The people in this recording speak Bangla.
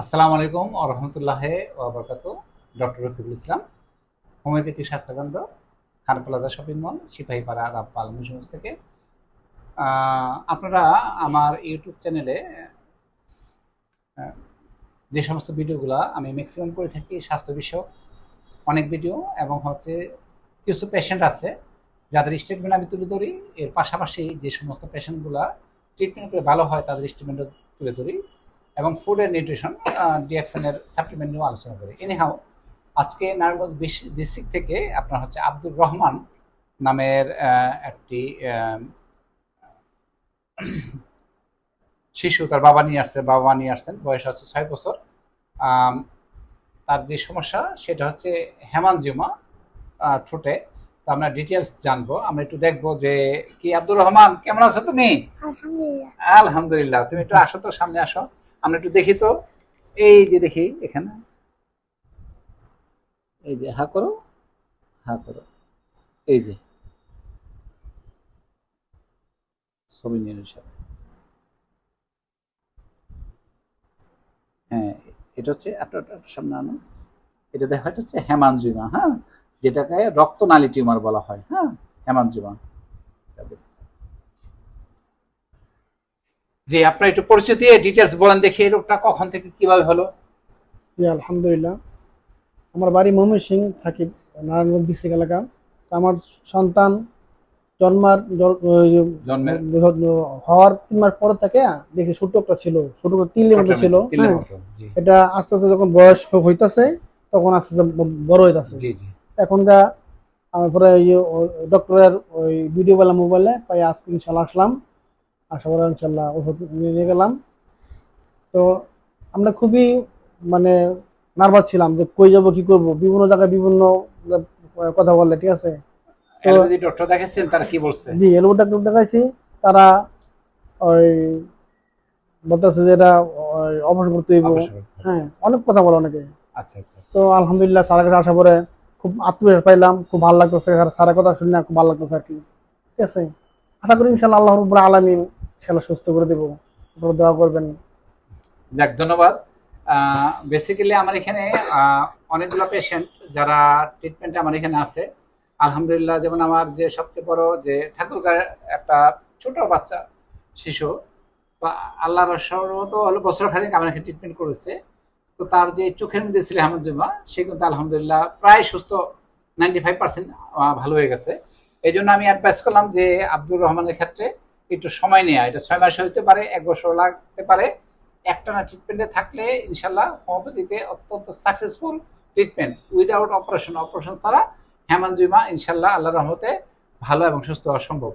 আসসালামু আলাইকুম ও রহমতুল্লাহ বরকাত ডক্টর রফিকুল ইসলাম হোমিওপ্যাথিক স্বাস্থ্যকেন্দ্র Khan Plaza shopping mall, Sipahipara Rampal missions থেকে। আপনারা আমার ইউটিউব চ্যানেলে যে সমস্ত ভিডিওগুলো আমি ম্যাক্সিমাম করে থাকি, স্বাস্থ্য বিষয়ক অনেক ভিডিও এবং হচ্ছে কিছু পেশেন্ট আছে, যাদের স্টেটমেন্ট আমি তুলে ধরি, এর পাশাপাশি যে সমস্ত পেশেন্টগুলা ট্রিটমেন্ট করে ভালো হয়, তাদের স্টেটমেন্টও তুলে ধরি। এবং ফুড অ্যান্ড নিউট্রিশন ডিএক্সএনের সাপ্লিমেন্ট নিয়েও আলোচনা করি। এনিহাও আজকে নারায়ণগঞ্জ ডিস্ট্রিক্ট থেকে আপনার হচ্ছে আব্দুর রহমান নামের একটি শিশু তার বাবা নিয়ে আসছে বাবা নিয়ে আসছেন বয়স হচ্ছে ছয় বছর। তার যে সমস্যা সেটা হচ্ছে হেমানজিমা ঠোঁটে। তো আমরা ডিটেলস জানব। আমরা একটু দেখব যে কি আব্দুর রহমান কেমন আছো তুমি? আলহামদুলিল্লাহ তুমি একটু আসো তো সামনে আসো। আমরা একটু দেখি তো। এই যে দেখি এখানে। এই যে, হা করো হা করো। এই যে। ছবি সাথে। হ্যাঁ এটা হচ্ছে একটা সামনে আনো। এটা দেখা হচ্ছে হেমানজিমা হ্যাঁ? যেটাকে রক্তনালী টিউমার বলা হয় হ্যাঁ? হেমানজিমা যে আপনার একটু পরিচয় দিয়ে ডিটেলস বলেন দেখি এই রোগটা কখন থেকে কীভাবে হলো? জি আলহামদুলিল্লাহ। আমার বাড়ি ময়মন সিং থাকি নারায়ণগঞ্জ ডিস্ট্রিক্ট এলাকা। আমার সন্তান জন্মার হওয়ার তিন মাস পরে থেকে দেখি ছোট একটা ছিল ছোট তিলের মতো ছিল। হ্যাঁ। এটা আস্তে আস্তে যখন বয়স হইতাছে তখন আস্তে আস্তে বড় হইতাছে। এখনকার আমার পরে ডক্টরের ওই ভিডিও বেলা মোবাইলে পাই আজকে ইনশাল্লাহ আসলাম। আসার পরে ইনশাল্লাহ ওষুধ নিয়ে গেলাম। তো আমরা খুবই মানে নার্ভাস ছিলাম যে কই যাব কি করব? বিভিন্ন জায়গায় বিভিন্ন কথা বললে ঠিক আছে? অ্যালোপ্যাথি ডক্টর দেখেছেন তারা কি বলছে? জি এলবো ডাক্তার দেখাইছি। তারা ওই বলতেছে যে এটা অপারেশন করতে হইব। হ্যাঁ অনেক কথা বলে অনেকে। আচ্ছা আচ্ছা আচ্ছা। তো আলহামদুলিল্লাহ স্যারের কাছে আসার পরে খুব আত্মবিশ্বাস পাইলাম। খুব ভালো লাগতেছে। স্যারের কথা শুনে খুব ভালো লাগতেছে আর কি। ঠিক আছে? আশা করি ইনশাল্লাহ আল্লাহ রব্বুল আলামিন ইনশাল্লাহ সুস্থ করে দেবো, আপনারা দোয়া করবেন। যাক, ধন্যবাদ। বেসিক্যালি আমার এখানে অনেকগুলো পেশেন্ট যারা ট্রিটমেন্টে আমার এখানে আছে। আলহামদুলিল্লাহ, যেমন আমার যে সবচেয়ে বড় যে ঠাকুরগার একটা ছোট বাচ্চা, শিশু, বা আল্লাহর সর্বত হলো বছর খানিক আমার এখানে ট্রিটমেন্ট করেছে। তো তার যে চোখের মধ্যে ছিল হামজুমা সে কিন্তু আলহামদুলিল্লাহ প্রায় সুস্থ নাইনটি ফাইভ পার্সেন্ট ভালো হয়ে গেছে। এই জন্য আমি অ্যাডভাইস করলাম যে আব্দুর রহমানের ক্ষেত্রে একটু সময় নেওয়া এটা ছয় মাসে হইতে পারে, এক বছর লাগতে পারে। একটানা ট্রিটমেন্টে থাকলে ইনশাল্লাহ হোমিওপ্যাথিতে অত্যন্ত successful treatment without operation operation ছাড়া হেমানজুমা ইনশাল্লাহ আল্লাহ রহমতে ভালো এবং সুস্থ হওয়া সম্ভব।